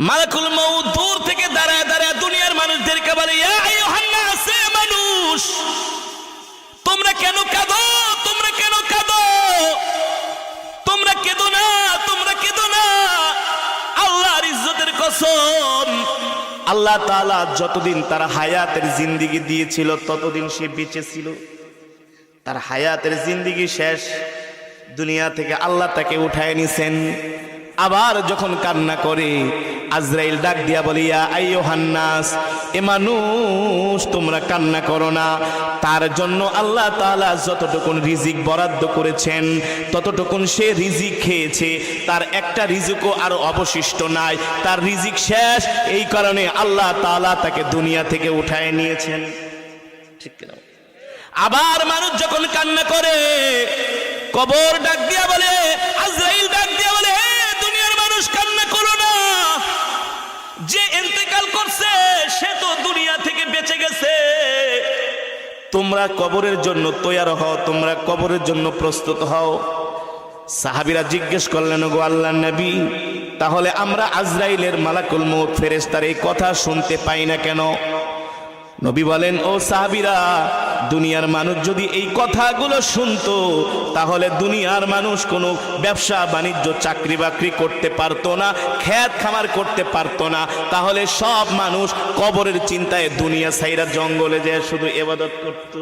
মালাকুল মৌ দূর থেকে দাঁড়ায় দাঁড়ায় দুনিয়ার মানুষদেরকে বলে মানুষ! তোমরা কেন কাঁদো? তোমরা কেন কাঁদো? তোমরা কেঁদো না? তোমরা কেঁদো না? আল্লাহর ইজ্জতের কসম। আল্লাহ তাআলা যতদিন তার হায়াতের জিন্দিগি দিয়েছিল, ততদিন সে বেঁচে ছিল। তার হায়াতের জিন্দিগি শেষ। দুনিয়া থেকে আল্লাহ তাকে উঠায় নিছেন। আবার যখন কান্না করে, আজরাইল ডাক দিয়া বলিয়া আইয়ো হান্নাস এ মানুষ, তোমরা কান্না করো না। তার জন্য আল্লাহ তাআলা যতটুকুন রিজিক বরাদ্দ করেছেন, ততটুকুন সে রিজিক খেয়েছে। তার একটা রিজিকও আর অবশিষ্ট নাই। তার রিজিক শেষ। এই কারণে আল্লাহ তাআলা তাকে দুনিয়া থেকে উঠায় নিয়েছেন। ঠিক কিনা? আবার মানুষ যখন কান্না করে, কবর ডাক দিয়া বলে, আজরাইল ইন্তেকাল করছে? সে তো দুনিয়া থেকে বেঁচে গেছে। তোমরা কবরের জন্য তৈয়ার হও, তোমরা কবরের জন্য প্রস্তুত হও। সাহাবিরা জিজ্ঞেস করলেন গো আল্লাহ নবী, তাহলে আমরা আজরাইলের মালাকুল মৌত ফেরেস্তার এই কথা শুনতে পাই না কেন? নবী বলেন ও সাহাবিরা দুনিয়ার মানুষ যদি এই কথাগুলো শুনতো তাহলে দুনিয়ার মানুষ কোনো ব্যবসা বাণিজ্য চাকরি বাকরি করতে পারতো না খ্যাত খামার করতে পারতো না তাহলে সব মানুষ কবরের চিন্তায় দুনিয়া সাইরা জঙ্গলে যায় শুধু এবাদত করত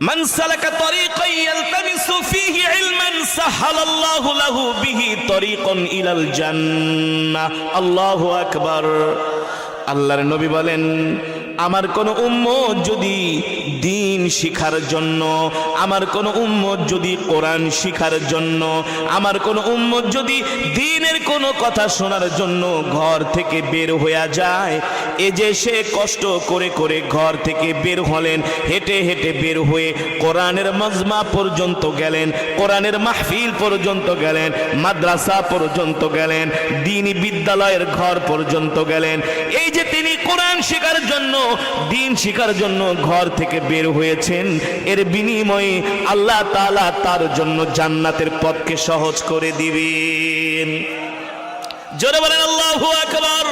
من سلك طريقا يلتمس فيه علما سهل الله له به طريقا إلى الجنة الله أكبر আল্লাহর নবী বলেন আমার কোন উম্মত যদি দিন শিখার জন্য, আমার কোন উম্মত যদি কোরআন শিখার জন্য, আমার কোন উম্মত যদি দিনের কোনো কথা শোনার জন্য ঘর থেকে বের হয়ে যায়, এ যে সে কষ্ট করে করে ঘর থেকে বের হলেন, হেঁটে হেঁটে বের হয়ে কোরআনের মজমা পর্যন্ত গেলেন, কোরআনের মাহফিল পর্যন্ত গেলেন, মাদ্রাসা পর্যন্ত গেলেন, দিনী বিদ্যালয়ের ঘর পর্যন্ত গেলেন। এই যে তিনি কোরআন শেখার জন্য দিন শিখার জন্য ঘর থেকে বের হয়েছেন। এর বিনিময়ে আল্লাহ তালা তার জন্য জান্নাতের পথকে সহজ করে দিবেন। জোরে বলেন, আল্লাহ আকবার।